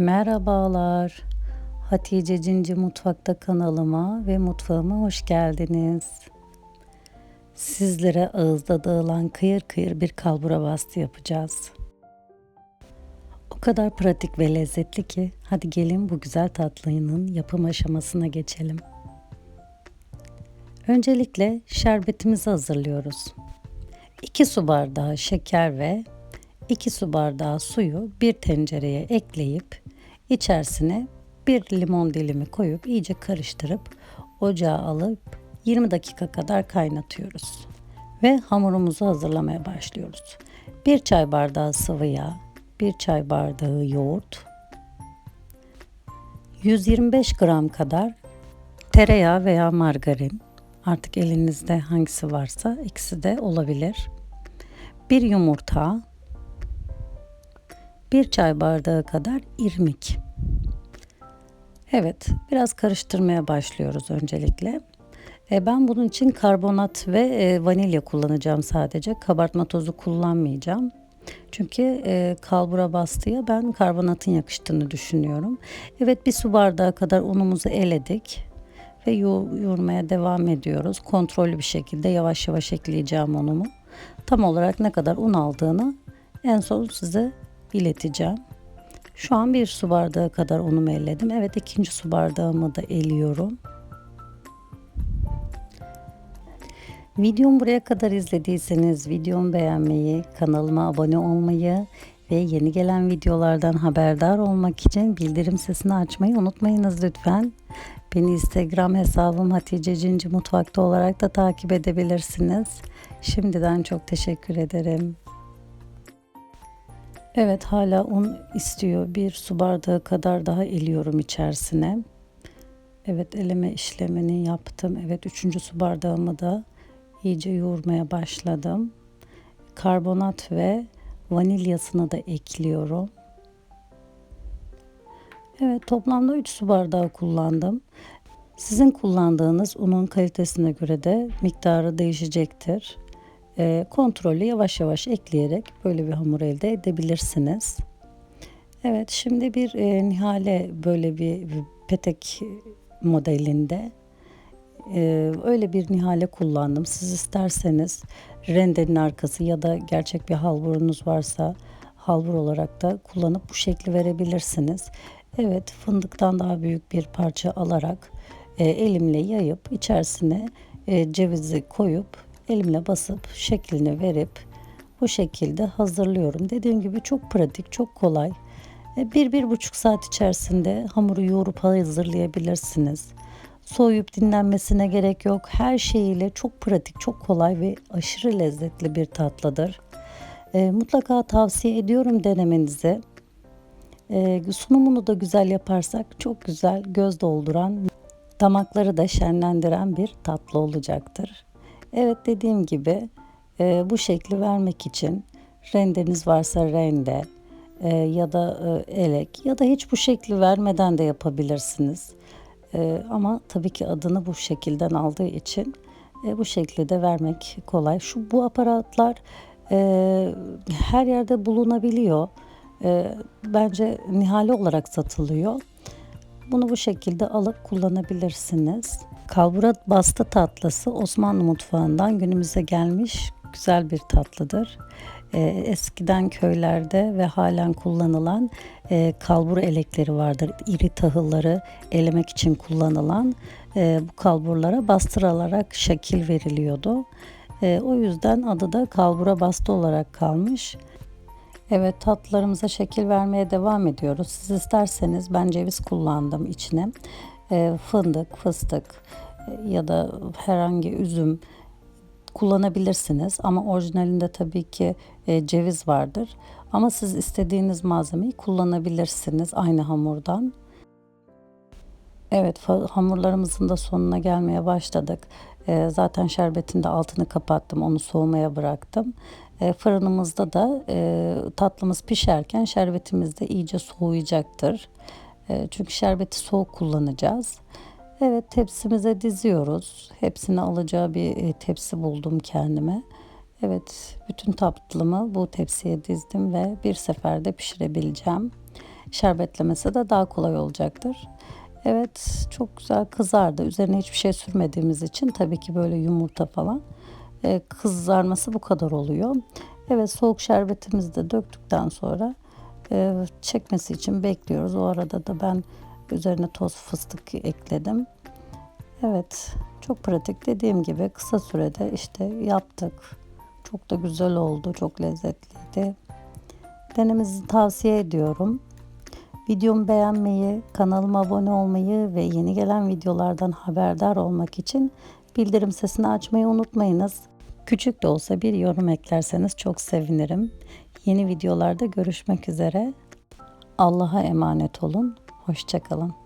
Merhabalar. Hatice Cinci Mutfakta kanalıma ve mutfağıma hoş geldiniz. Sizlere ağızda dağılan kıyır kıyır bir kalbura bastı yapacağız. O kadar pratik ve lezzetli ki hadi gelin bu güzel tatlının yapım aşamasına geçelim. Öncelikle şerbetimizi hazırlıyoruz. 2 su bardağı şeker ve 2 su bardağı suyu bir tencereye ekleyip içerisine bir limon dilimi koyup iyice karıştırıp ocağa alıp 20 dakika kadar kaynatıyoruz. Ve hamurumuzu hazırlamaya başlıyoruz. 1 çay bardağı sıvı yağ, 1 çay bardağı yoğurt, 125 gram kadar tereyağı veya margarin, artık elinizde hangisi varsa ikisi de olabilir. Bir yumurta, bir çay bardağı kadar irmik. Evet, biraz karıştırmaya başlıyoruz öncelikle. E, ben bunun için karbonat ve e, vanilya kullanacağım sadece. Kabartma tozu kullanmayacağım. Çünkü e, kalbura bastıya ben karbonatın yakıştığını düşünüyorum. Evet bir su bardağı kadar unumuzu eledik ve yo- yoğurmaya devam ediyoruz. Kontrollü bir şekilde yavaş yavaş ekleyeceğim unumu. Tam olarak ne kadar un aldığını en son size ileteceğim. Şu an bir su bardağı kadar unumu elledim. Evet ikinci su bardağımı da eliyorum. Videomu buraya kadar izlediyseniz videomu beğenmeyi, kanalıma abone olmayı ve yeni gelen videolardan haberdar olmak için bildirim sesini açmayı unutmayınız lütfen. Beni Instagram hesabım Hatice Cinci Mutfakta olarak da takip edebilirsiniz. Şimdiden çok teşekkür ederim. Evet hala un istiyor. Bir su bardağı kadar daha eliyorum içerisine. Evet eleme işlemini yaptım. Evet üçüncü su bardağımı da iyice yoğurmaya başladım. Karbonat ve vanilyasını da ekliyorum. Evet toplamda 3 su bardağı kullandım. Sizin kullandığınız unun kalitesine göre de miktarı değişecektir. E, kontrollü yavaş yavaş ekleyerek böyle bir hamur elde edebilirsiniz. Evet şimdi bir e, nihale böyle bir, bir petek modelinde e, öyle bir nihale kullandım. Siz isterseniz rendenin arkası ya da gerçek bir halburunuz varsa halbur olarak da kullanıp bu şekli verebilirsiniz. Evet fındıktan daha büyük bir parça alarak e, elimle yayıp içerisine e, cevizi koyup elimle basıp şeklini verip bu şekilde hazırlıyorum. Dediğim gibi çok pratik, çok kolay. E, bir, bir buçuk saat içerisinde hamuru yoğurup hazırlayabilirsiniz. Soğuyup dinlenmesine gerek yok. Her şeyiyle çok pratik, çok kolay ve aşırı lezzetli bir tatlıdır. E, mutlaka tavsiye ediyorum denemenizi. E, sunumunu da güzel yaparsak çok güzel göz dolduran, damakları da şenlendiren bir tatlı olacaktır. Evet dediğim gibi e, bu şekli vermek için rendeniz varsa rende e, ya da e, elek ya da hiç bu şekli vermeden de yapabilirsiniz. E, ama tabii ki adını bu şekilden aldığı için e, bu şekli de vermek kolay. Şu bu aparatlar e, her yerde bulunabiliyor. E, bence nihale olarak satılıyor. Bunu bu şekilde alıp kullanabilirsiniz. Kalbura bastı tatlısı Osmanlı mutfağından günümüze gelmiş güzel bir tatlıdır. Ee, eskiden köylerde ve halen kullanılan e, kalbur elekleri vardır. İri tahılları elemek için kullanılan e, bu kalburlara bastırılarak şekil veriliyordu. E, o yüzden adı da kalbura bastı olarak kalmış. Evet tatlılarımıza şekil vermeye devam ediyoruz. Siz isterseniz ben ceviz kullandım içine. E, fındık, fıstık e, ya da herhangi üzüm kullanabilirsiniz. Ama orijinalinde tabii ki e, ceviz vardır. Ama siz istediğiniz malzemeyi kullanabilirsiniz aynı hamurdan. Evet hamurlarımızın da sonuna gelmeye başladık. E, zaten şerbetin de altını kapattım. Onu soğumaya bıraktım. Fırınımızda da tatlımız pişerken şerbetimiz de iyice soğuyacaktır. E, çünkü şerbeti soğuk kullanacağız. Evet tepsimize diziyoruz. Hepsini alacağı bir e, tepsi buldum kendime. Evet bütün tatlımı bu tepsiye dizdim ve bir seferde pişirebileceğim. şerbetlemesi de daha kolay olacaktır. Evet çok güzel kızardı. Üzerine hiçbir şey sürmediğimiz için tabii ki böyle yumurta falan e, kızarması bu kadar oluyor. Evet soğuk şerbetimizi de döktükten sonra çekmesi için bekliyoruz. O arada da ben üzerine toz fıstık ekledim. Evet çok pratik dediğim gibi kısa sürede işte yaptık. Çok da güzel oldu. Çok lezzetliydi. Denemenizi tavsiye ediyorum. Videomu beğenmeyi, kanalıma abone olmayı ve yeni gelen videolardan haberdar olmak için bildirim sesini açmayı unutmayınız. Küçük de olsa bir yorum eklerseniz çok sevinirim. Yeni videolarda görüşmek üzere. Allah'a emanet olun. Hoşçakalın.